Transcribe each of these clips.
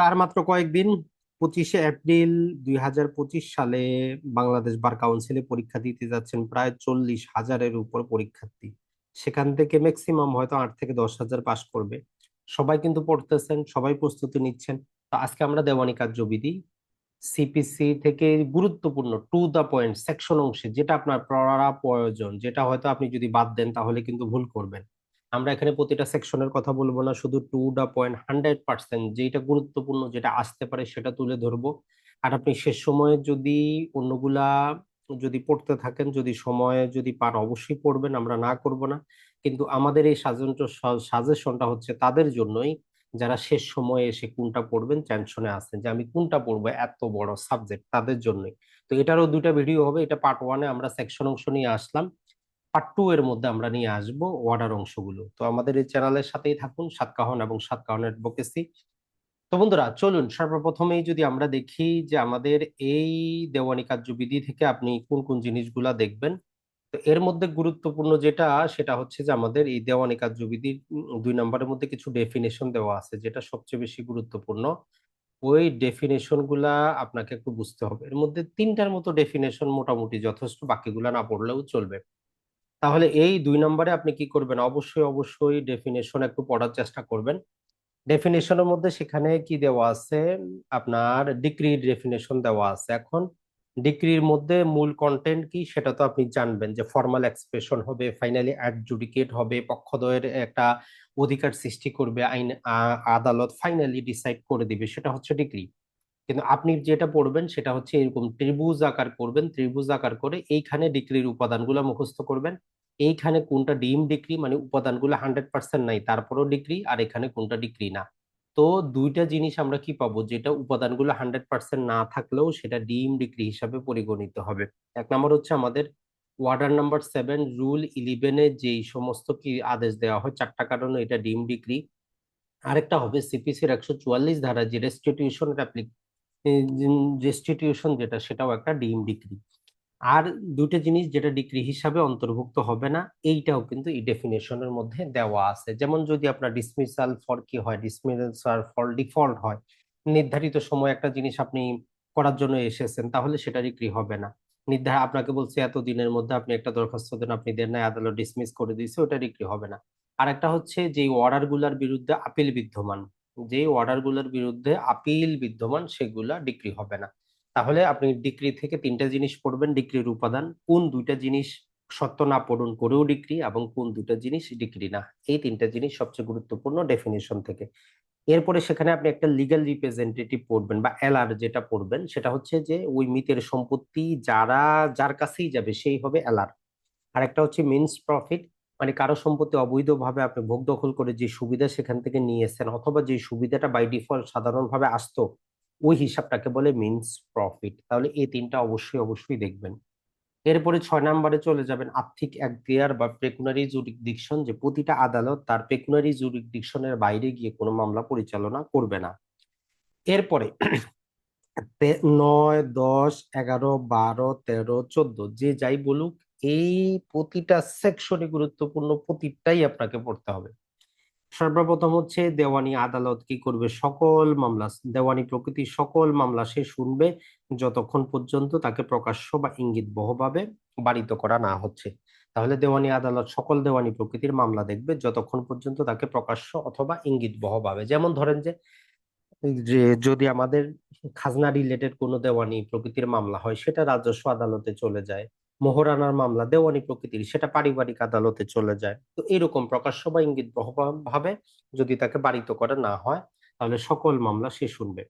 তার মাত্র কয়েকদিন, পঁচিশে এপ্রিল দুই হাজার পঁচিশ সালে বাংলাদেশ বার কাউন্সিলে পরীক্ষা দিতে যাচ্ছেন প্রায় চল্লিশ হাজারের উপর পরীক্ষার্থী। সেখান থেকে ম্যাক্সিমাম হয়তো আট থেকে দশ হাজার পাশ করবে। সবাই কিন্তু পড়তেছেন, সবাই প্রস্তুতি নিচ্ছেন। তো আজকে আমরা দেওয়ানি কার্যবিধি সিপিসি থেকে গুরুত্বপূর্ণ টু দা পয়েন্ট সেকশন অংশে যেটা আপনার পড়া প্রয়োজন, যেটা হয়তো আপনি যদি বাদ দেন তাহলে কিন্তু ভুল করবেন। আমরা এখানে প্রতিটা সেকশনের কথা বলব না, শুধু to the point hundred percent যেটা গুরুত্বপূর্ণ যেটা আসতে পারে সেটা তুলে ধরবো। আর আপনি শেষ সময়ে যদি অন্যগুলা যদি পড়তে থাকেন, যদি সময়ে যদি পার অবশ্যই পড়বেন, আমরা না করব না। কিন্তু আমাদের এই সাজেশনটা হচ্ছে তাদের জন্যই যারা শেষ সময়ে এসে কোনটা পড়বেন টেনশনে আছেন যে আমি কোনটা পড়ব, এত বড় সাবজেক্ট তাদের জন্যই। তো এটারও দুইটা ভিডিও হবে, এটা পার্ট ওয়ানে আমরা সেকশন অংশ নিয়ে আসলাম। পার্ট টু এর মধ্যে আমরা নিয়ে আসব ওয়ার্ডার অংশগুলো। তো আমাদের এই চ্যানেলের সাথেই থাকুন, সাতকাহন এবং সাতকাহন অ্যাডভোকেসি তো বন্ধুরা, চলুন সর্বপ্রথমেই যদি আমরা দেখি যে আমাদের এই দেওয়ানি কার্যবিধি থেকে আপনি কোন কোন জিনিসগুলা দেখবেন। তো এর মধ্যে গুরুত্বপূর্ণ যেটা, সেটা হচ্ছে যে আমাদের এই দেওয়ানি কার্যবিধির দুই নম্বরের মধ্যে কিছু ডেফিনেশন দেওয়া আছে, যেটা সবচেয়ে বেশি গুরুত্বপূর্ণ। ওই ডেফিনেশনগুলা আপনাকে একটু বুঝতে হবে। এর মধ্যে তিনটার মতো ডেফিনেশন মোটামুটি যথেষ্ট, বাকিগুলা না পড়লেও চলবে। তাহলে এই দুই নম্বরে আপনি কি করবেন? অবশ্যই অবশ্যই ডেফিনেশন একটু পড়ার চেষ্টা করবেন। ডেফিনেশনের মধ্যে সেখানে কি দেওয়া আছে? আপনার ডিগ্রি ডেফিনেশন দেওয়া আছে। এখন ডিগ্রির মধ্যে মূল কন্টেন্ট কি সেটা তো আপনি জানবেন যে ফর্মাল এক্সপ্রেশন হবে ফাইনালি অ্যাডজুডিকেট হবে, পক্ষদ্বয়ের একটা অধিকার সৃষ্টি করবে, আইন আদালত ফাইনালি ডিসাইড করে দিবে, সেটা হচ্ছে ডিগ্রি কিন্তু আপনি যেটা পড়বেন সেটা হচ্ছে এরকম ত্রিভুজ আকার করবেন, ত্রিভুজ আকার করে এইখানে ডিগ্রির উপাদানগুলো মুখস্থ করবেন। এইখানে কোনটা ডিম ডিগ্রি মানে উপাদানগুলো হান্ড্রেড পার্সেন্ট নাই, তারপরও ডিগ্রি আর এখানে কোনটা ডিগ্রি না। তো দুইটা জিনিস আমরা কি পাবো? যেটা উপাদানগুলো হান্ড্রেড পার্সেন্ট না থাকলেও সেটা ডিম ডিগ্রি হিসাবে পরিগণিত হবে। এক নম্বর হচ্ছে আমাদের ওয়ার্ডার নাম্বার সেভেন রুল ইলেভেনে যেই সমস্ত কি আদেশ দেওয়া হয়, চারটা কারণে এটা ডিম ডিগ্রি। আরেকটা হবে সিপিসির একশো চুয়াল্লিশ ধারা যে রেস্টিটিউশন রেস্টিটিউশন যেটা, সেটাও একটা ডিম ডিগ্রি আর দুটো জিনিস যেটা ডিগ্রি হিসাবে অন্তর্ভুক্ত হবে না, এইটাও কিন্তু এই ডেফিনেশনের মধ্যে দেওয়া আছে। যেমন যদি আপনার ডিসমিসাল ফর কি হয় ডিসমিসাল ফর ডিফল্ট হয়, নির্ধারিত সময় একটা জিনিস আপনি করার জন্য এসেছেন, তাহলে সেটা ডিগ্রি হবে না। নির্ধার, আপনাকে বলছে এত দিনের মধ্যে আপনি একটা দরখাস্ত দেন, আপনি দেন নাই, আদালত ডিসমিস করে দিয়েছে, ওটা ডিগ্রি হবে না। আর একটা হচ্ছে যে অর্ডারগুলার বিরুদ্ধে আপিল বিদ্যমান। যে অর্ডারগুলার বিরুদ্ধে আপিল বিদ্যমান সেগুলা ডিক্রি হবে না। তাহলে আপনি ডিগ্রি থেকে তিনটা জিনিস পড়বেন ডিগ্রির উপাদান। কোন দুইটা জিনিস সত্য না পূরণ করেও ডিক্রি এবং কোন দুইটা জিনিস ডিক্রি না। এই তিনটা জিনিস সবচেয়ে গুরুত্বপূর্ণ ডেফিনেশন থেকে। এরপরে সেখানে আপনি একটা লিগাল রিপ্রেজেন্টেটিভ পড়বেন বা এলআর যেটা পড়বেন, সেটা হচ্ছে যে ওই মিতের সম্পত্তি যারা, যার কাছেই যাবে সেই হবে এলআর আর একটা হচ্ছে মিনস প্রফিট মানে কারও সম্পত্তি অবৈধভাবে আপনি ভোগ দখল করে যে সুবিধা সেখান থেকে নিয়েছেন অথবা যে সুবিধাটা বাই ডিফল্ট সাধারণভাবে আসতো, ওই হিসাবটাকে বলে মিনস প্রফিট তাহলে এই তিনটা অবশ্যই অবশ্যই দেখবেন। এরপরে ছয় নম্বরে চলে যাবেন আর্থিক একদিয়ার বা পেকুনারি জুরিকডিকশন যে প্রতিটা আদালত তার পেকুনারি জুরিকডিকশনের বাইরে গিয়ে কোনো মামলা পরিচালনা করবে না। এরপরে নয়, দশ, এগারো, বারো, তেরো, চোদ্দ, যে যাই বলুক এই প্রতিটা সেকশনে গুরুত্বপূর্ণ, প্রতিটাই আপনাকে পড়তে হবে। সর্বপ্রথম হচ্ছে, দেওয়ানি আদালত কি করবে? সকল মামলা, দেওয়ানি প্রকৃতির সকল মামলা সে শুনবে যতক্ষণ পর্যন্ত তাকে প্রকাশ্য বা ইঙ্গিত বহভাবে বাড়িত করা না হচ্ছে। তাহলে দেওয়ানি আদালত, সকল দেওয়ানি প্রকৃতির মামলা দেখবে যতক্ষণ পর্যন্ত তাকে প্রকাশ্য অথবা ইঙ্গিত বহভাবে। যেমন ধরেন যে যে যদি আমাদের খাজনা রিলেটেড কোনো দেওয়ানি প্রকৃতির মামলা হয়, সেটা রাজস্ব আদালতে চলে যায়। মোহরানার মামলা, দেওয়ানি প্রকৃতির সেটা পারিবারিক আদালতে চলে যায়। তো এরকম প্রকাশ্য বা ইঙ্গিত ভাবে, যদি তাকে বাড়িত করা না হয়, তাহলে সকল মামলা সে শুনবে।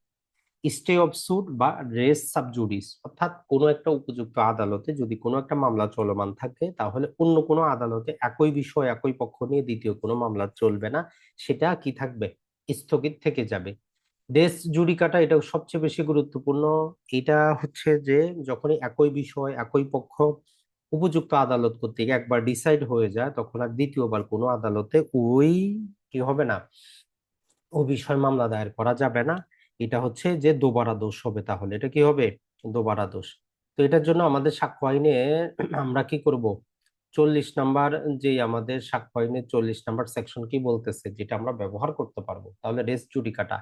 স্টে অফ সুট বা রেস সাবজুডিস অর্থাৎ কোনো একটা উপযুক্ত আদালতে যদি কোনো একটা মামলা চলমান থাকে, তাহলে অন্য কোনো আদালতে একই বিষয়, একই পক্ষ নিয়ে দ্বিতীয় কোনো মামলা চলবে না, সেটা কি থাকবে? স্থগিত থেকে যাবে। দেশ জুডিকাটা এটা সবচেয়ে বেশি গুরুত্বপূর্ণ। এটা হচ্ছে যে যখনই একই বিষয়, একই পক্ষ উপযুক্ত আদালত কর্তৃক একবার ডিসাইড হয়ে যায়, তখন আর দ্বিতীয়বার কোনো আদালতে ওই কি হবে না ও বিষয় মামলা দায়ের করা যাবে না। এটা হচ্ছে যে দোবারা দোষ হবে তাহলে। এটা কি হবে? দোবারা দোষ। তো এটার জন্য আমাদের সাক্ষ্য আইনে আমরা কি করব? চল্লিশ নাম্বার যে আমাদের সাক্ষ্য আইনের চল্লিশ নাম্বার সেকশন কি বলতেছে, যেটা আমরা ব্যবহার করতে পারব, তাহলে রেস জুডিকাটা।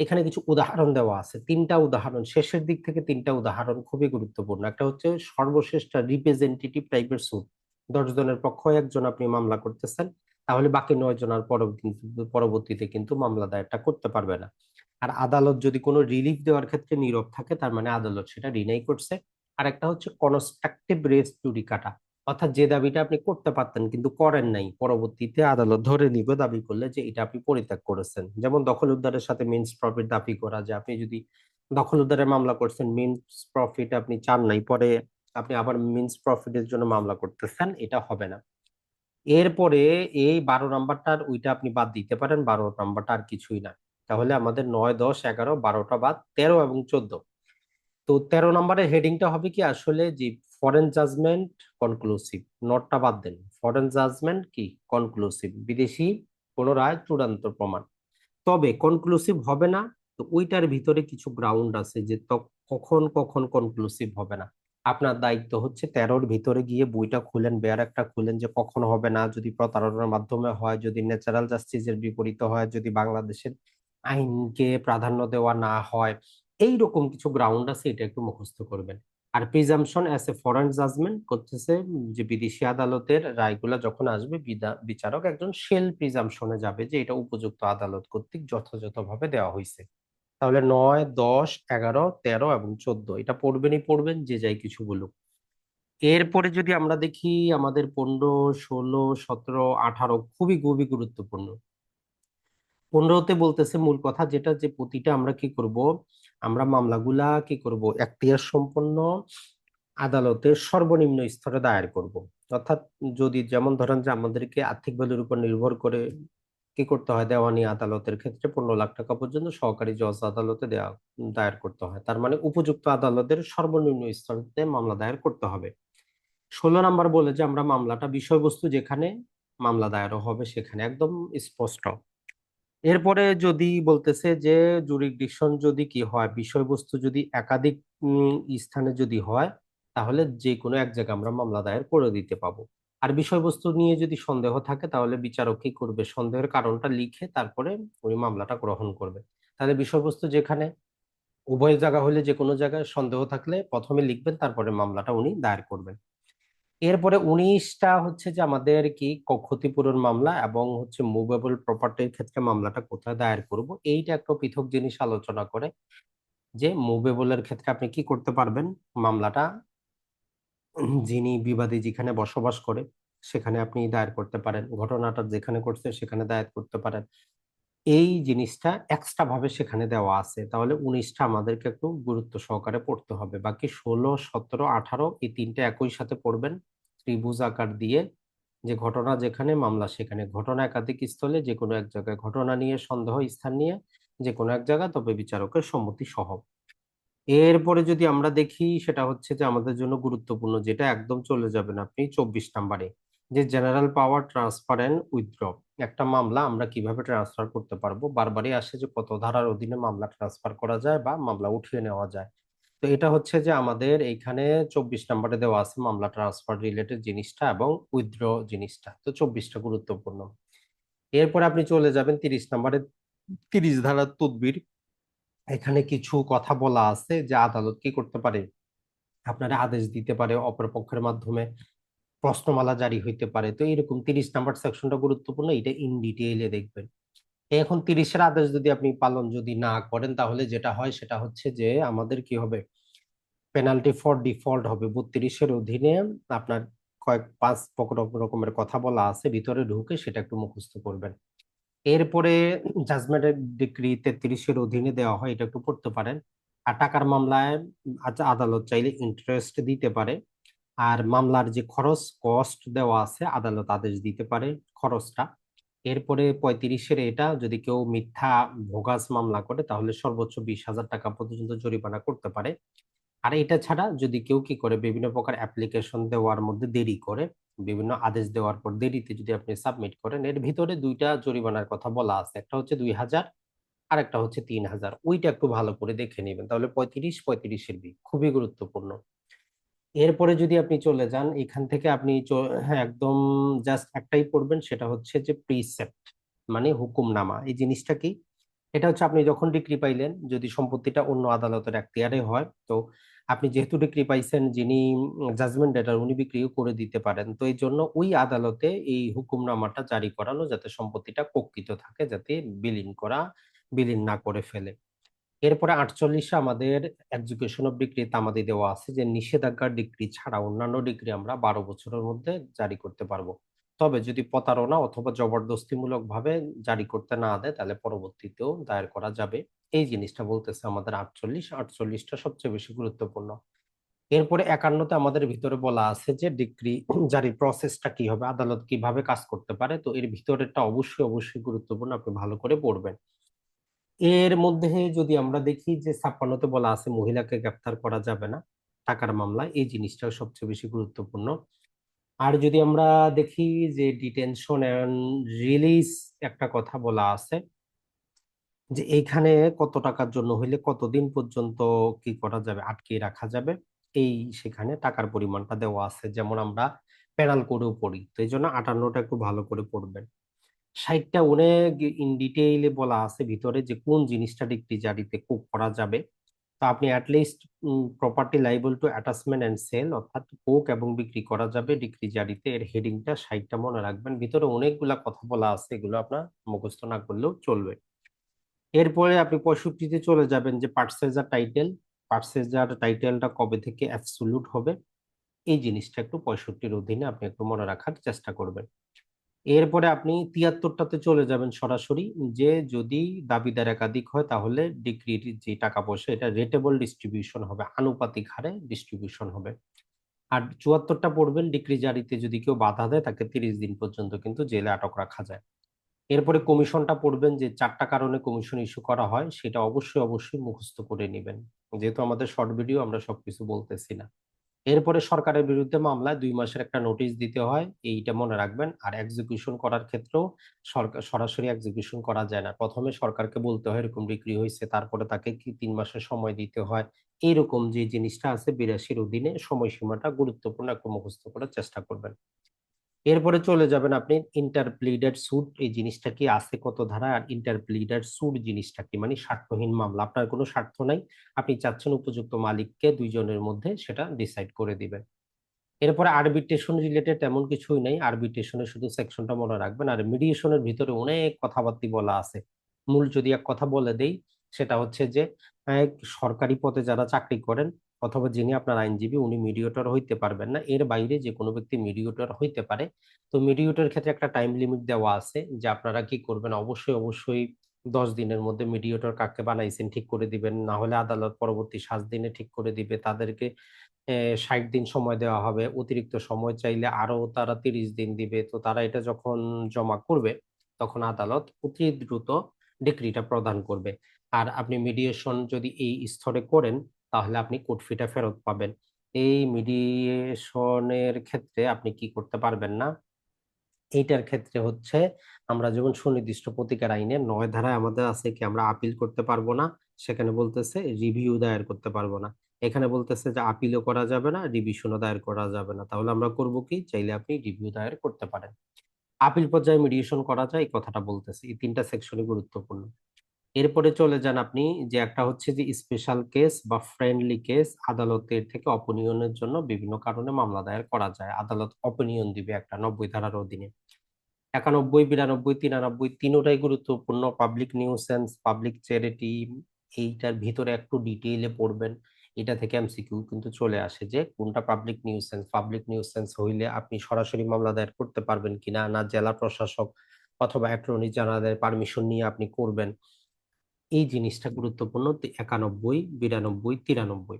এখানে কিছু উদাহরণ দেওয়া আছে। তিনটা উদাহরণ, শেষের দিক থেকে তিনটা উদাহরণ খুবই গুরুত্বপূর্ণ। একটা হচ্ছে সর্বশ্রেষ্ঠ রিপ্রেজেন্টেটিভ টাইপের সুট দশ জনের পক্ষ, একজন আপনি মামলা করতেছেন, তাহলে বাকি নয় জনের পরবর্তীতে কিন্তু মামলা দায়েরটা করতে পারবে না। আর আদালত যদি কোনো রিলিফ দেওয়ার ক্ষেত্রে নীরব থাকে, তার মানে আদালত সেটা রিনাই করছে। আর একটা হচ্ছে কনস্ট্রাকটিভ রেস কাটা অর্থাৎ যে দাবিটা আপনি করতে পারতেন কিন্তু করেন নাই, পরবর্তীতে আদালত ধরে নিবে, দাবি করলে যে এটা আপনি পরিত্যাগ করেছেন। যেমন দখল উদ্ধারের সাথে মিনস প্রফিট দাবি করা যে আপনি যদি দখল উদ্ধারের মামলা করছেন মিনস প্রফিট আপনি চান নাই, পরে আপনি আবার মিনস প্রফিটের জন্য মামলা করতেছেন, এটা হবে না। এরপরে এই বারো নাম্বারটার ওইটা আপনি বাদ দিতে পারেন, বারো নাম্বারটা আর কিছুই না। তাহলে আমাদের নয়, দশ, এগারো, বারোটা বাদ, তেরো এবং চোদ্দ। তো তেরো নম্বরের হেডিংটা হবে কি, আসলে যে ফরেন জাজমেন্ট কনক্লুসিভ নটটা বাদ দেন। ফরেন জাজমেন্ট কি? কনক্লুসিভ বিদেশি কোন রায় চূড়ান্ত প্রমাণ। তবে কনক্লুসিভ হবে না, তো ওইটার ভিতরে কিছু গ্রাউন্ড আছে যে কখন কখন কনক্লুসিভ হবে না। আপনার দায়িত্ব হচ্ছে তেরোর ভিতরে গিয়ে বইটা খুলেন, বেয়ার একটা খুলেন যে কখন হবে না, যদি প্রতারণার মাধ্যমে হয়, যদি ন্যাচারাল জাস্টিসের বিপরীত হয়, যদি বাংলাদেশের আইনকে প্রাধান্য দেওয়া না হয় এই রকম কিছু গ্রাউন্ড আছে, এটা একটু মুখস্থ করবেন। আর presumption as a foreign judgement করতেছে যে বিদেশি আদালতের রায়গুলা যখন আসবে বিচারক একজন সেল প্রিজামশনে যাবে যে এটা উপযুক্ত আদালত কর্তৃক যথাযথভাবে দেওয়া হয়েছে তাহলে নয়, দশ, এগারো, তেরো এবং চোদ্দ, এটা পড়বেনই পড়বেন, যে যাই কিছু বলুক। এরপরে যদি আমরা দেখি, আমাদের পনেরো, ষোলো, সতেরো, আঠারো খুবই খুবই গুরুত্বপূর্ণ। পনেরোতে বলতেছে মূল কথা যেটা যে প্রতিটা আমরা কি করব? আমরা মামলাগুলা কি করব? এখতিয়ার সম্পন্ন আদালতের সর্বনিম্ন স্তরে দায়ের করব। অর্থাৎ যদি যেমন ধরেন যে আমাদেরকে আর্থিক ভ্যালুর উপর নির্ভর করে কি করতে হয়? দেওয়ানি আদালতের ক্ষেত্রে পনেরো লাখ টাকা পর্যন্ত সহকারী জজ আদালতে দেওয়া দায়ের করতে হয়। তার মানে উপযুক্ত আদালতের সর্বনিম্ন স্তরে মামলা দায়ের করতে হবে। ষোলো নাম্বার বলে যে আমরা মামলাটা বিষয়বস্তু যেখানে মামলা দায়েরও হবে সেখানে একদম স্পষ্ট। এরপরে যদি বলতেছে যে জুরিডিকশন যদি কি হয়, বিষয়বস্তু যদি একাধিক স্থানে যদি হয়, তাহলে যে কোনো এক জায়গায় আমরা মামলা দায়ের করে দিতে পাবো। আর বিষয়বস্তু নিয়ে যদি সন্দেহ থাকে, তাহলে বিচারক কি করবে? সন্দেহের কারণটা লিখে তারপরে উনি মামলাটা গ্রহণ করবে। তাহলে বিষয়বস্তু যেখানে, উভয় জায়গা হলে যে কোনো জায়গায় সন্দেহ থাকলে প্রথমে লিখবেন, তারপরে মামলাটা উনি দায়ের করবেন। এরপরে উনিশটা হচ্ছে যে আমাদের কি ক্ষতিপূরণ মামলা এবং হচ্ছে মুভেবল প্রপার্টির ক্ষেত্রে মামলাটা কোথায় দায়ের করব, এইটা একটা পৃথক জিনিস আলোচনা করে যে মুভেবলের ক্ষেত্রে আপনি কি করতে পারবেন মামলাটা? যিনি বিবাদী যেখানে বসবাস করে সেখানে আপনি দায়ের করতে পারেন, ঘটনাটা যেখানে করছে সেখানে দায়ের করতে পারেন। এই জিনিসটা এক্সট্রা ভাবে সেখানে দেওয়া আছে। তাহলে উনিশটা আমাদেরকে একটু গুরুত্ব সহকারে পড়তে হবে। বাকি ষোলো, সতেরো, আঠারো এই তিনটে একই সাথে পড়বেন। ত্রিভুজ আকার দিয়ে যে ঘটনা যেখানে মামলা সেখানে। ঘটনা একাধিক স্থলে যে কোনো এক জায়গায় ঘটনা নিয়ে, সন্দেহ স্থান নিয়ে যে কোনো এক জায়গা তবে বিচারকের সম্মতি সহ। এরপরে যদি আমরা দেখি, সেটা হচ্ছে যে আমাদের জন্য গুরুত্বপূর্ণ, যেটা একদম চলে যাবেন আপনি চব্বিশ নাম্বারে। যে general power transfer and withdraw একটা মামলা আমরা কীভাবে ট্রান্সফার করতে পারব? বারবারই আসে যে কত ধারার অধীনে মামলা ট্রান্সফার করা যায় বা মামলা উঠিয়ে নেওয়া যায়। তো এটা হচ্ছে যে আমাদের এইখানে চব্বিশ নাম্বারে দেওয়া আছে মামলা ট্রান্সফার রিলেটেড জিনিসটা এবং উইথড্র জিনিসটা। তো চব্বিশটা গুরুত্বপূর্ণ। এরপরে আপনি চলে যাবেন তিরিশ নাম্বারে, তিরিশ ধারার তদবির। এখানে কিছু কথা বলা আছে যে আদালত কি করতে পারে? আপনারা আদেশ দিতে পারে অপরপক্ষের মাধ্যমে। প্রশ্নমালা জারি হইতে পারে। তো এরকম তিরিশ নাম্বার সেকশনটা গুরুত্বপূর্ণ, এটা ইন ডিটেইলে দেখবেন। এখন তিরিশের আদেশ যদি আপনি পালন যদি না করেন, তাহলে যেটা হয়, সেটা হচ্ছে যে আমাদের কি হবে? পেনাল্টি ফর ডিফল্ট হবে। বত্রিশের অধীনে আপনার কয়েক পাঁচ রকমের কথা বলা আছে, ভিতরে ঢুকে সেটা একটু মুখস্থ করবেন। এরপরে জাজমেন্টের ডিগ্রি তেত্রিশের অধীনে দেওয়া হয়, এটা একটু পড়তে পারেন। আর টাকার মামলায় আদালত চাইলে ইন্টারেস্ট দিতে পারে। আর মামলার যে খরচ কস্ট দেওয়া আছে, আদালত আদেশ দিতে পারে খরচটা। এরপরে পঁয়ত্রিশের এটা, যদি কেউ মিথ্যা, ভোগাস মামলা করে, তাহলে সর্বোচ্চ বিশ হাজার টাকা পর্যন্ত জরিমানা করতে পারে। আর এটা ছাড়া যদি কেউ কি করে, বিভিন্ন প্রকার অ্যাপ্লিকেশন দেওয়ার মধ্যে দেরি করে, বিভিন্ন আদেশ দেওয়ার পর দেরিতে যদি আপনি সাবমিট করেন, এর ভিতরে দুইটা জরিমানার কথা বলা আছে। একটা হচ্ছে দুই হাজার, আর একটা হচ্ছে তিন হাজার। ওইটা একটু ভালো করে দেখে নেবেন। তাহলে পঁয়ত্রিশ, পঁয়ত্রিশের বি, খুবই গুরুত্বপূর্ণ। এরপরে যদি আপনি চলে যান, এখান থেকে আপনি হ্যাঁ একদম জাস্ট একটাই পড়বেন, সেটা হচ্ছে যে প্রিসেপ্ট মানে হুকুমনামা। এই জিনিসটা কি? এটা হচ্ছে আপনি যখন ডিগ্রি পাইলেন, যদি সম্পত্তিটা অন্য আদালতের এখতিয়ারে হয়, তো আপনি যেহেতু ডিগ্রি পাইছেন, যিনি জাজমেন্ট ডেটার উনি বিক্রিও করে দিতে পারেন, তো এই জন্য ওই আদালতে এই হুকুমনামাটা জারি করানো যাতে সম্পত্তিটা কক্ষিত থাকে, যাতে বিলীন করা, বিলীন না করে ফেলে। এরপরে আটচল্লিশে আমাদের এক্সিকিউশন অফ ডিগ্রি তামাদি দেওয়া আছে যে নিষেধাজ্ঞার ডিগ্রি ছাড়া অন্যান্য ডিগ্রি আমরা বারো বছরের মধ্যে জারি করতে পারব। তবে যদি প্রতারণা অথবা জবরদস্তিমূলক ভাবে জারি করতে না দেয়, তাহলে পরবর্তীতেও দায়ের করা যাবে। এই জিনিসটা বলতেছে আমাদের আটচল্লিশ। আটচল্লিশটা সবচেয়ে বেশি গুরুত্বপূর্ণ। এরপরে একান্নতে আমাদের ভিতরে বলা আছে যে ডিগ্রি জারির প্রসেসটা কি হবে, আদালত কীভাবে কাজ করতে পারে, তো এর ভিতরেরটা অবশ্যই অবশ্যই গুরুত্বপূর্ণ, আপনি ভালো করে পড়বেন। এর মধ্যে যদি আমরা দেখি যে ছাপ্পান্নতে বলা আছে মহিলাকে গ্রেপ্তার করা যাবে না টাকার মামলা, এই জিনিসটাও সবচেয়ে বেশি গুরুত্বপূর্ণ। আর যদি আমরা দেখি যে ডিটেনশন এন্ড রিলিজ একটা কথা বলা আছে যে এইখানে কত টাকার জন্য হইলে কতদিন পর্যন্ত কি করা যাবে আটকে রাখা যাবে, এই সেখানে টাকার পরিমাণটা দেওয়া আছে। যেমন আমরা প্যানাল করেও পড়ি, তো এই জন্য আটান্নটা একটু ভালো করে পড়বেন। ষাটটা অনেক ইন ডিটেইলে বলা আছে ভিতরে যে কোন জিনিসটা ডিগ্রি জারিতে কোপ করা যাবে। তো আপনি at least property liable to attachment and sale অর্থাৎ কোক এবং বিক্রি করা যাবে ডিগ্রি জারিতে এর হেডিংটা ষাটটা মনে রাখবেন। ভিতরে অনেকগুলা কথা বলা আছে, এগুলো আপনার মুখস্থ না করলেও চলবে। এরপরে আপনি পঁয়ষট্টিতে চলে যাবেন যে পার্সেজার টাইটেল পার্সেজার টাইটেলটা কবে থেকে অ্যাবসুলুট হবে? এই জিনিসটা একটু পঁয়ষট্টির অধীনে আপনি একটু মনে রাখার চেষ্টা করবেন। এরপরে আপনি তিয়াত্তরটাতে চলে যাবেন সরাসরি। যে যদি দাবিদার একাধিক হয়, তাহলে ডিগ্রির যে টাকা পয়সা, এটা রেটেবল ডিস্ট্রিবিউশন হবে, আনুপাতিক হারে ডিস্ট্রিবিউশন হবে। আর চুয়াত্তরটা পড়বেন ডিগ্রি জারিতে যদি কেউ বাধা দেয়, তাকে তিরিশ দিন পর্যন্ত কিন্তু জেলে আটক রাখা যায়। এরপরে কমিশনটা পড়বেন, যে চারটা কারণে কমিশন ইস্যু করা হয়, সেটা অবশ্যই অবশ্যই মুখস্থ করে নেবেন। যেহেতু আমাদের শর্ট ভিডিও, আমরা সবকিছু বলতেছি না। এরপরে সরকারের বিরুদ্ধে মামলায় দুই মাসের একটা নোটিশ দিতে হয়। এইটা মনে রাখবেন। আর এক্সিকিউশন করার ক্ষেত্রেও সরকার, সরাসরি এক্সিকিউশন করা যায় না। প্রথমে সরকারকে বলতে হয়, এরকম বিক্রি হয়েছে, তারপরে তাকে কি তিন মাসের সময় দিতে হয়? এইরকম যে জিনিসটা আছে, বিরাশির অধীনে সময়সীমাটা গুরুত্বপূর্ণ মুখস্থ করার চেষ্টা করবেন। এরপরে চলে যাবেন আপনি ইন্টারপ্লিডেড সুট এই জিনিসটা কি আছে কত ধারা? আর ইন্টারপ্লিডেড সুট জিনিসটা কি? মানে স্বার্থহীন মামলা। আপনার কোনো স্বার্থ নাই। আপনি চাচ্ছেন উপযুক্ত মালিককে দুইজনের মধ্যে সেটা ডিসাইড করে দিবেন। এরপরে আরবিট্রেশন রিলেটেড তেমন কিছুই নাই। আরবিট্রেশনের শুধু সেকশনটা মনে রাখবেন। আর মিডিয়েশনের ভিতরে অনেক কথাবার্তি বলা আছে। মূল যদি এক কথা বলে দেই, সেটা হচ্ছে যে সরকারি পদে যারা চাকরি করেন অথবা যিনি আপনার আইনজীবী, উনি মিডিয়েটর হইতে পারবেন না। এর বাইরে যে কোনো ব্যক্তি মিডিয়েটর হইতে পারে। তো মিডিয়েটর ক্ষেত্রে একটা টাইম লিমিট দেওয়া আছে যে আপনারা কি করবেন? অবশ্যই অবশ্যই দশ দিনের মধ্যে মিডিয়েটর কাকে বানাইছেন ঠিক করে দিবেন। না হলে আদালত পরবর্তী সাত দিনে ঠিক করে দিবে। তাদেরকে ষাট দিন সময় দেওয়া হবে। অতিরিক্ত সময় চাইলে আরও তারা তিরিশ দিন দিবে। তো তারা এটা যখন জমা করবে, তখন আদালত অতি দ্রুত ডিক্রিটা প্রদান করবে। আর আপনি মিডিয়েশন যদি এই স্তরে করেন, তাহলে আপনি কোর্ট ফিটা ফেরত পাবেন। এই মিডিয়েশনের ক্ষেত্রে আপনি কি করতে পারবেন না? এইটার ক্ষেত্রে হচ্ছে, আমরা যেমন সুনির্দিষ্ট প্রতিকার আইনে নয় ধারায় আমাদের আছে কি, আমরা আপিল করতে পারব না। সেখানে বলতেছে রিভিউ দায়ের করতে পারব না। এখানে বলতেছে যে আপিলও করা যাবে না রিভিশনও দায়ের করা যাবে না। তাহলে আমরা করব কি? চাইলে আপনি রিভিউ দায়ের করতে পারেন। আপিল পর্যায়ে মিডিয়েশন করা যায়, এই কথাটা বলতেছে। এই তিনটা সেকশনই গুরুত্বপূর্ণ। এরপরে চলে যান আপনি যে একটা হচ্ছে যে স্পেশাল কেস বা ফ্রেন্ডলি কেস আদালতের থেকে অপনিয়নের জন্য বিভিন্ন কারণে মামলা দায়ের করা যায়। আদালত অপনিয়ন দিবে একটা নব্বই ধারার অধীনে। একানব্বই, বিরানব্বই, তিরানব্বই তিনোটাই গুরুত্বপূর্ণ। পাবলিক নিউসেন্স পাবলিক চ্যারিটি এইটার ভিতরে একটু ডিটেইলে পড়বেন। এটা থেকে এমসিকিউ কিন্তু চলে আসে যে কোনটা পাবলিক নিউসেন্স পাবলিক নিউসেন্স হইলে আপনি সরাসরি মামলা দায়ের করতে পারবেন কিনা না, জেলা প্রশাসক অথবা অ্যাটর্নি জেনারেলের পারমিশন নিয়ে আপনি করবেন। এই জিনিসটা গুরুত্বপূর্ণ। একানব্বই, বিরানব্বই, তিরানব্বই।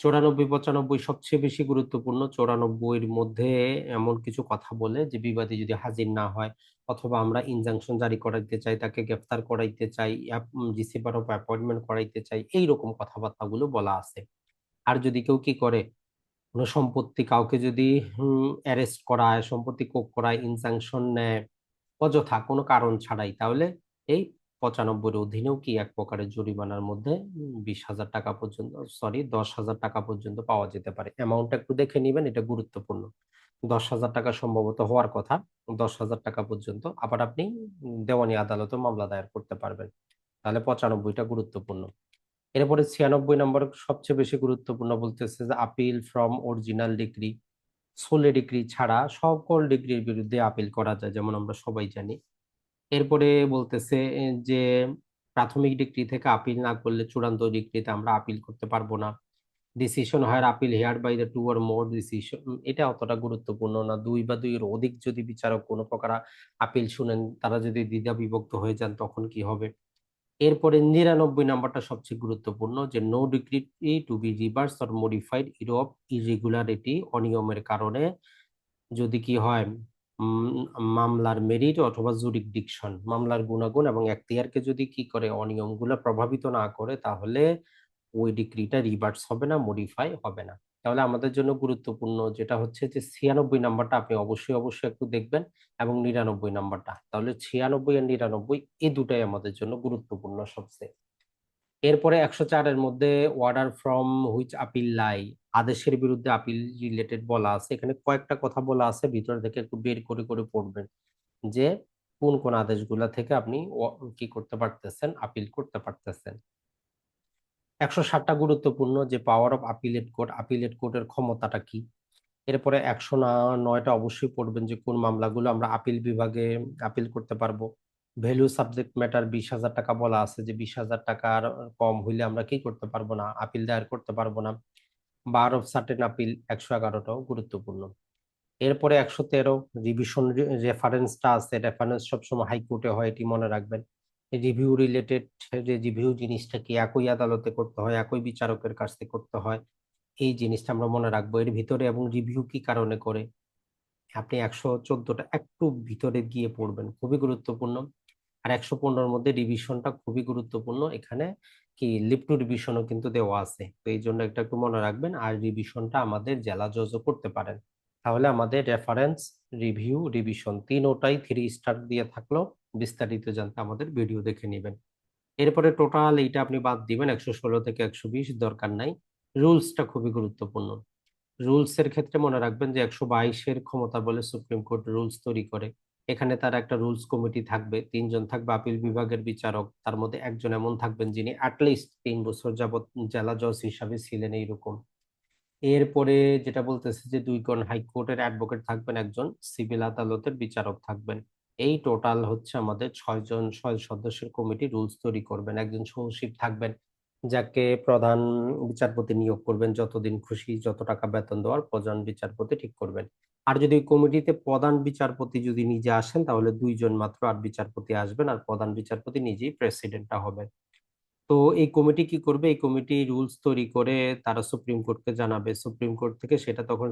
চৌরানব্বই, পঁচানব্বই সবচেয়ে বেশি গুরুত্বপূর্ণ। চৌরানব্বইয়ের মধ্যে এমন কিছু কথা বলে যে বিবাদী যদি হাজির না হয় অথবা আমরা ইনজাংশন জারি করাইতে চাই, তাকে গ্রেফতার করাইতে চাই জিসি বার অফ অ্যাপয়েন্টমেন্ট করাইতে চাই, এইরকম কথাবার্তাগুলো বলা আছে। আর যদি কেউ কি করে? কোনো সম্পত্তি কাউকে যদি অ্যারেস্ট করায়, সম্পত্তি কোক করায় ইনজাংশন নেয়, অযথা কোনো কারণ ছাড়াই, তাহলে এই পঁচানব্বইয়ের অধীনেও কি এক প্রকারের জরিমানার মধ্যে বিশ হাজার টাকা পর্যন্ত সরি দশ হাজার টাকা পর্যন্ত পাওয়া যেতে পারে? অ্যামাউন্টটা একটু দেখে নিবেন, এটা গুরুত্বপূর্ণ। দশ হাজার টাকা সম্ভবত হওয়ার কথা, দশ হাজার টাকা পর্যন্ত আবার আপনি দেওয়ানি আদালতে মামলা দায়ের করতে পারবেন। তাহলে পঁচানব্বইটা গুরুত্বপূর্ণ। এরপরে ছিয়ানব্বই নম্বর সবচেয়ে বেশি গুরুত্বপূর্ণ বলতেছে যে appeal from original decree sole decree ছাড়া সকল ডিগ্রির বিরুদ্ধে আপিল করা যায়, যেমন আমরা সবাই জানি। এরপরে বলতেছে যে প্রাথমিক ডিগ্রি থেকে আপিল না করলে চূড়ান্ত ডিগ্রিতে আমরা আপিল করতে পারব না। Decision higher appeal hear by the two or more decision এটা অতটা গুরুত্বপূর্ণ না। দুই বা দুইয়ের অধিক যদি বিচারক কোনো প্রকার আপিল শুনেন, তারা যদি দ্বিধা বিভক্ত হয়ে যান, তখন কি হবে? এরপরে নিরানব্বই নাম্বারটা সবচেয়ে গুরুত্বপূর্ণ, যে no decree to be reverse or modified Europe irregularity অনিয়মের কারণে যদি কি হয় মামলার মেরিট অথবা জুরিকডিকশন মামলার গুণাগুণ এবং এখতিয়ারকে যদি কি করে অনিয়মগুলো প্রভাবিত না করে, তাহলে ওই ডিগ্রিটা রিভার্স হবে না মডিফাই হবে না। তাহলে আমাদের জন্য গুরুত্বপূর্ণ যেটা হচ্ছে যে, ছিয়ানব্বই নাম্বারটা আপনি অবশ্যই অবশ্যই একটু দেখবেন এবং নিরানব্বই নাম্বারটা। তাহলে ছিয়ানব্বই আর নিরানব্বই এই দুটাই আমাদের জন্য গুরুত্বপূর্ণ সবচেয়ে। এরপরে একশো চারের মধ্যে order from which appeal lie আদেশের বিরুদ্ধে আপিল রিলেটেড বলা আছে। এখানে কয়েকটা কথা বলা আছে, ভিতর থেকে একটু বের করে করে পড়বেন যে কোন কোন আদেশগুলা থেকে আপনি কি করতে পারতেছেন আপিল করতে পারতেছেন। একশো ষাটটা গুরুত্বপূর্ণ যে power of appellate court appellate কোর্টের ক্ষমতাটা কি? এরপরে একশো নয়টা অবশ্যই পড়বেন যে কোন মামলাগুলো আমরা আপিল বিভাগে আপিল করতে পারব। ভ্যালু সাবজেক্ট ম্যাটার বিশ হাজার টাকা বলা আছে যে বিশ হাজার টাকার কম হইলে আমরা কি করতে পারব না? আপিল দায়ের করতে পারব না। বার অফ সার্টেন আপিল একশো এগারোটাও গুরুত্বপূর্ণ। এরপরে একশো তেরো রিভিশন রেফারেন্সটা আছে। রেফারেন্স সবসময় হাইকোর্টে হয়, এটি মনে রাখবেন। রিভিউ রিলেটেড যে রিভিউ জিনিসটা কি, একই আদালতে করতে হয়, একই বিচারকের কাছ থেকে করতে হয়, এই জিনিসটা আমরা মনে রাখব। এর ভিতরে এবং রিভিউ কি কারণে করে? আপনি একশো চোদ্দটা একটু ভিতরে গিয়ে পড়বেন। খুবই গুরুত্বপূর্ণ। আর একশো পনেরোর মধ্যে রিভিশনটা খুবই গুরুত্বপূর্ণ। এখানে কি লিপ্টু রিভিশনও কিন্তু দেওয়া আছে। তো এই জন্য একটা একটু মনে রাখবেন, আর রিভিশনটা আমাদের জেলা জজও করতে পারেন। তাহলে আমাদের রেফারেন্স রিভিউ রিভিশন তিন ওটাই থ্রি স্টার দিয়ে থাকল। বিস্তারিত জানতে আমাদের ভিডিও দেখে নেবেন। এরপরে টোটাল এইটা আপনি বাদ দিবেন, একশো ষোলো থেকে একশো বিশ, দরকার নাই। রুলসটা খুবই গুরুত্বপূর্ণ। রুলস এর ক্ষেত্রে মনে রাখবেন যে একশো বাইশের ক্ষমতা বলে সুপ্রিম কোর্ট রুলস তৈরি করে। এখানে তার একটা রুলস কমিটি থাকবে, তিনজন থাকবে, আপিল বিভাগের বিচারক, তার মধ্যে একজন এমন থাকবেন যিনি অ্যাটলিস্ট তিন বছর যাবৎ জেলা জজ হিসাবে ছিলেন এইরকম। এরপরে যেটা বলতেছে যে দুই দুইজন হাইকোর্টের অ্যাডভোকেট থাকবেন একজন সিভিল আদালতের বিচারক থাকবেন। এই টোটাল হচ্ছে আমাদের ছয়জন ছয় সদস্যের কমিটি রুলস তৈরি করবেন। একজন সচিব থাকবেন, যাকে প্রধান বিচারপতি নিয়োগ করবেন, যতদিন খুশি যত টাকা বেতন দেওয়ার প্রধান বিচারপতি ঠিক করবেন। আর যদি কমিটিতে প্রধান বিচারপতি যদি নিজে আসেন, তাহলে দুইজন মাত্র আর বিচারপতি আসবেন আর প্রধান বিচারপতি নিজেই প্রেসিডেন্টটা হবেন। তো এই কমিটি কি করবে? এই কমিটি রুলস তৈরি করে তারা সুপ্রিম কোর্টকে জানাবে। সুপ্রিম কোর্ট থেকে সেটা তখন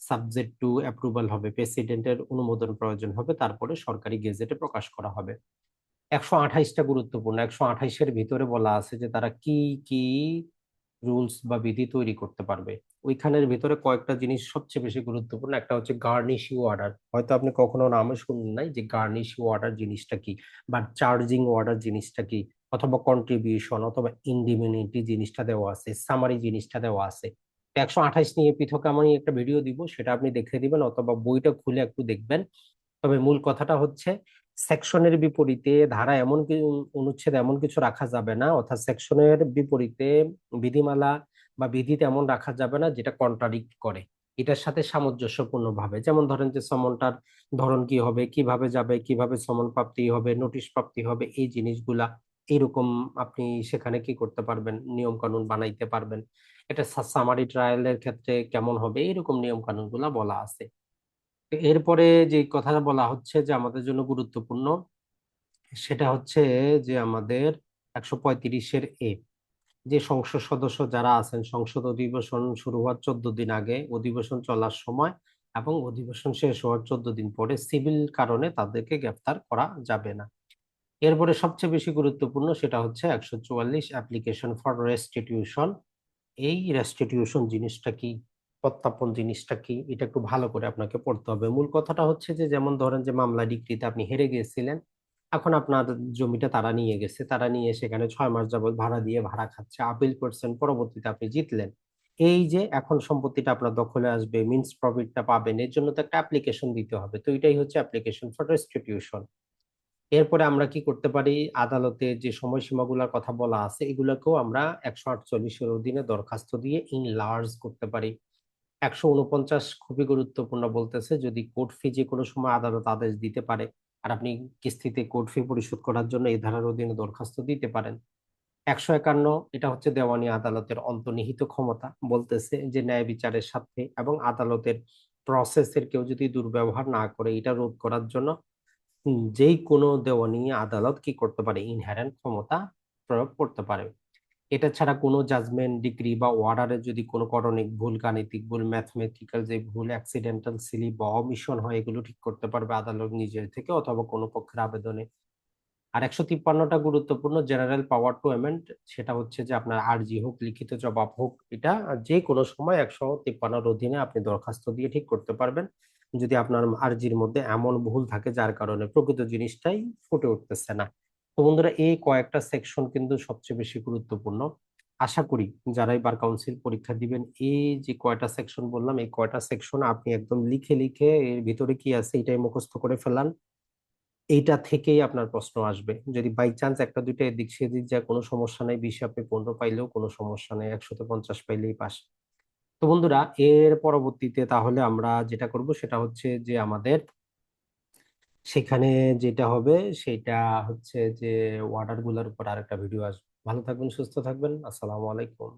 সাবজেক্ট টু অ্যাপ্রুভাল হবে। প্রেসিডেন্টের অনুমোদন প্রয়োজন হবে। তারপরে সরকারি গেজেটে প্রকাশ করা হবে। একশো আঠাইশটা গুরুত্বপূর্ণ। একশো আঠাইশের ভিতরে বলা আছে যে তারা কি কি রুলস বা বিধি তৈরি করতে পারবে। ওইখানের ভিতরে কয়েকটা জিনিস সবচেয়ে বেশি গুরুত্বপূর্ণ। একটা হচ্ছে গার্নিশিং অর্ডার হয়তো আপনি কখনো নামে শুনুন নাই যে গার্নিশিং অর্ডার জিনিসটা কি? বা চার্জিং অর্ডার জিনিসটা কি? অথবা কন্ট্রিবিউশন অথবা ইন্ডিমিউনিটি জিনিসটা দেওয়া আছে সামারি জিনিসটা দেওয়া আছে। একশো আঠাইশ নিয়ে পৃথক আমি একটা ভিডিও দিব, সেটা আপনি দেখে দিবেন অথবা বইটা খুলে একটু দেখবেন। তবে মূল কথাটা হচ্ছে সেকশনের বিপরীতে ধারা এমন অনুচ্ছেদ এমন কিছু রাখা যাবে না, অর্থাৎ সেকশনের বিপরীতে বিধিমালা বা বিধি তেমন রাখা যাবে না যেটা কন্ট্রাডিক্ট করে। এটার সাথে সামঞ্জস্যপূর্ণ ভাবে যেমন ধরেন যে সমনটার ধরন কি হবে, কীভাবে যাবে, কীভাবে সমন প্রাপ্তি হবে, নোটিশ প্রাপ্তি হবে, এই জিনিসগুলা এরকম আপনি সেখানে কি করতে পারবেন? নিয়ম কানুন বানাইতে পারবেন। এটা সামারি ট্রায়ালের ক্ষেত্রে কেমন হবে? এরকম নিয়ম কানুনগুলা বলা আছে। এরপরে যে কথাটা বলা হচ্ছে যে আমাদের জন্য গুরুত্বপূর্ণ, সেটা হচ্ছে যে আমাদের একশো পঁয়ত্রিশের এ যে সংসদ সদস্য যারা আছেন, সংসদ অধিবেশন শুরু হওয়ার চোদ্দ দিন আগে, অধিবেশন চলার সময় এবং অধিবেশন শেষ হওয়ার চোদ্দ দিন পরে সিভিল কারণে তাদেরকে গ্রেফতার করা যাবে না। এরপরে সবচেয়ে বেশি গুরুত্বপূর্ণ সেটা হচ্ছে একশো চুয়াল্লিশ অ্যাপ্লিকেশন ফর রেস্টিটিউশন। এই রেস্টিটিউশন জিনিসটা কি? প্রত্যাপন জিনিসটা কি? এটা একটু ভালো করে আপনাকে পড়তে হবে। মূল কথাটা হচ্ছে যে, যেমন ধরেন যে মামলা ডিগ্রিতে আপনি হেরে গিয়েছিলেন এখন আপনার জমিটা তারা নিয়ে গেছে। তারা নিয়ে সেখানে ছয় মাস যাবত ভাড়া দিয়ে ভাড়া খাচ্ছে। আপিল করছেন, পরবর্তীতে আপনি জিতলেন। এই যে এখন সম্পত্তিটা আপনার দখলে আসবে মিনস প্রফিটটা পাবেন, এর জন্য তো একটা অ্যাপ্লিকেশন দিতে হবে। তো এটাই হচ্ছে অ্যাপ্লিকেশন ফর রেস্টিটিউশন এরপরে আমরা কি করতে পারি? আদালতে যে সময়সীমাগুলোর কথা বলা আছে, এগুলোকেও আমরা একশো আটচল্লিশের অধীনে দরখাস্ত দিয়ে ইনলার্জ করতে পারি। একশো উনপঞ্চাশ খুবই গুরুত্বপূর্ণ বলতেছে, যদি কোর্ট ফি যে কোনো সময় আদালত আদেশ দিতে পারে। আর আপনি কিস্তিতে কোর্ট ফি পরিশোধ করার জন্য এই ধারার অধীনে দরখাস্ত দিতে পারেন। একশো একান্ন, এটা হচ্ছে দেওয়ানি আদালতের অন্তর্নিহিত ক্ষমতা, বলতেছে যে ন্যায় বিচারের সাথে এবং আদালতের প্রসেসের কেউ যদি দুর্ব্যবহার না করে এটা রোধ করার জন্য যেই কোনো দেওয়ানি আদালত কি করতে পারে? ইনহেরেন্ট ক্ষমতা প্রয়োগ করতে পারে। এটা ছাড়া কোনো জাজমেন্ট ডিগ্রি বা অর্ডারে যদি কোনো করণিক ভুল, গাণিতিক ভুল ম্যাথমেটিক্যাল যে ভুল অ্যাক্সিডেন্টাল সিলি বা অমিশন হয়, এগুলো ঠিক করতে পারবে আদালত নিজের থেকে অথবা কোনো পক্ষের আবেদনে। আর একশো তিপ্পান্নটা গুরুত্বপূর্ণ জেনারেল পাওয়ার টু অ্যামেন্ড সেটা হচ্ছে যে আপনার আর্জি হোক, লিখিত জবাব হোক, এটা যে কোনো সময় একশো তিপ্পান্নর অধীনে আপনি দরখাস্ত দিয়ে ঠিক করতে পারবেন। যদি আপনার আর্জির মধ্যে এমন ভুল থাকে, যার কারণে প্রকৃত জিনিসটাই ফুটে উঠতেছে না। তো বন্ধুরা, এই কয়েকটা সেকশন কিন্তু সবচেয়ে বেশি গুরুত্বপূর্ণ। আশা করি যারাই বার কাউন্সিল পরীক্ষা দিবেন, এই যে কয়টা সেকশন বললাম, এই কয়টা সেকশন আপনি একদম লিখে লিখে এর ভিতরে কি আছে এটাই মুখস্থ করে ফেলান। এইটা থেকেই আপনার প্রশ্ন আসবে। যদি বাই চান্স একটা, দুইটা এদিক সেদিক যা কোনো সমস্যা নেই, বিশে আপনি পনেরো পাইলেও কোনো সমস্যা নেই, একশোতে পঞ্চাশ পাইলেই পাস। তো বন্ধুরা, এর পরবর্তীতে তাহলে আমরা যেটা করব, সেটা হচ্ছে যে আমাদের সেখানে যেটা হবে সেটা হচ্ছে যে ওয়ার্ডারগুলার উপর আরেকটা ভিডিও আসবে। ভালো থাকবেন, সুস্থ থাকবেন। আসসালামু আলাইকুম।